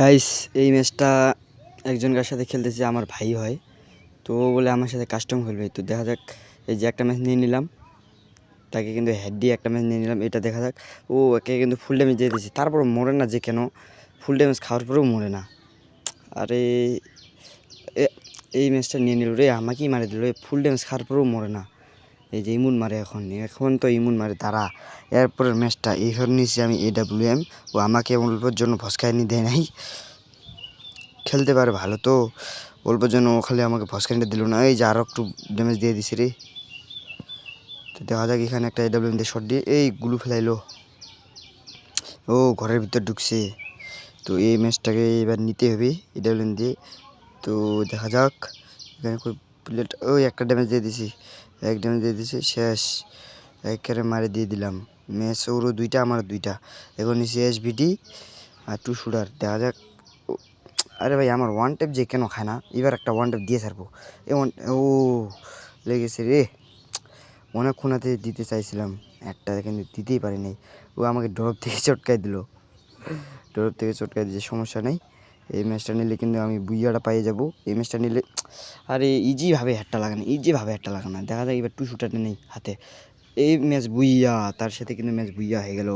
Guys এই ম্যাচটা একজনকার সাথে খেলতেছি, আমার ভাই হয়। তো বলে আমার সাথে কাস্টম খেলবে। তো দেখা যাক, এই যে একটা ম্যাচ নিয়ে নিলাম। তাকে কিন্তু হেড দিয়ে একটা ম্যাচ নিয়ে নিলাম। এটা দেখা যাক। ও একে কিন্তু ফুল ড্যামেজ দিয়ে দিয়েছি। তারপর মরে না যে কেন? ফুল ড্যামেজ খাওয়ার পরেও মরে না। আরে এই ম্যাচটা নিয়ে নিল রে। আমাকেই মারে দিল ফুল ড্যামেজ খাওয়ার পরেও মরে না। এই যে ইমুন মারে এখন এখন তো ইমুন মারে তারা। এরপরের ম্যাচটা এইখানে নিয়েছি আমি এ ডাব্লিউ এম ও আমাকে অল্পের জন্য ভস্কায়নি দেয় নাই। খেলতে পারে ভালো তো, অল্পের জন্য ও খালি আমাকে ভস্কানিটা দিল না। এই যে আরও একটু ড্যামেজ দিয়ে দিছে রে। তো দেখা যাক এখানে একটা এ ডাব্লিউ এম দিয়ে শট দিয়ে এই গুলু ফেলাইলো। ও ঘরের ভিতর ঢুকছে। তো এই ম্যাচটাকে এবার নিতে হবে এ ডাব্লিউ এম দিয়ে। তো দেখা যাক এখানে কই প্লেট ওই একটা ড্যামেজ দিয়ে দিছি। এক ড্যামেজ দিয়ে দিছি, শেষ। একেবারে মারে দিয়ে দিলাম। ম্যাচ ওরও দুইটা আমার দুইটা। এখন নিচে এস বিডি আর টু শুটার দেখা যাক। আরে ভাই, আমার ওয়ান টেপ যে কেন খায় না, এবার একটা ওয়ান টেপ দিয়ে ছাড়বো। এ ওয়ান ও, লেগেছে রে। অনেকক্ষণাতে দিতে চাইছিলাম। একটা কিন্তু দিতেই পারি নাই। ও আমাকে ড্রপ থেকে চটকাই দিল। ড্রপ থেকে চটকাই দিয়েছে সমস্যা নেই। এই ম্যাচটা নিলে কিন্তু আমি বুইয়াটা পাইয়ে যাব। এই ম্যাচটা নিলে, আরে ইজিভাবে হ্যাটটা লাগানো, ইজিভাবে হ্যাটটা লাগানো। দেখা যায় এবার টু শুটারটা নেই হাতে। এই ম্যাচ বুইয়া, তার সাথে কিন্তু ম্যাচ বুইয়া হয়ে গেল।